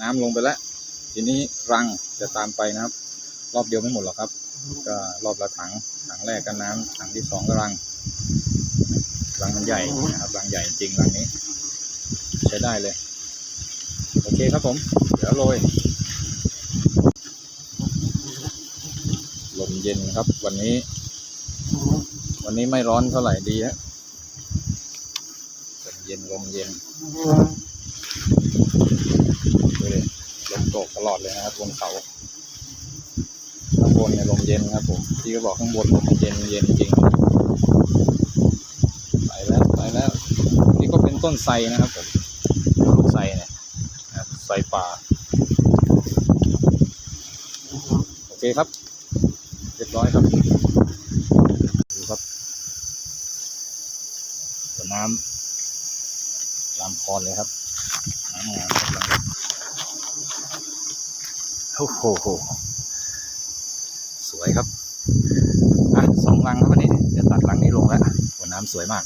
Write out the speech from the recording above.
น้ำลงไปแล้ว ทีนี้รังจะตามไปนะครับ รอบเดียวไม่หมดหรอกครับ ก็รอบละถังถังแรกก็น้ำถังที่สองก็รัง รังมันใหญ่นะครับรังใหญ่จริงรังนี้ ใช้ได้เลย โอเคครับผม เดี๋ยวโรยลมเย็นครับวันนี้ วันนี้ไม่ร้อนเท่าไหร่ดีฮะลมเย็นลมเย็นดูดิลม ตกตลอดเลยนะครับบนเขาข้างบนเนี่ยลมเย็นครับผมที่ก็บอกข้างบนลมเย็นเย็นจริงไปแล้วไปแล้ว นี่ก็เป็นต้นไทรนะครับผมลูกไทรเนี่ยไทรป่าโอเคครับ เรียบร้อยครับดูครับน้ำลำคลอนเลยครับน้ำงามกำลัง โอ้โห สวยครับอะสองลังครับวันนี้ เดี๋ยวตัดลังนี้ลงแล้วหัวน้ำสวยมาก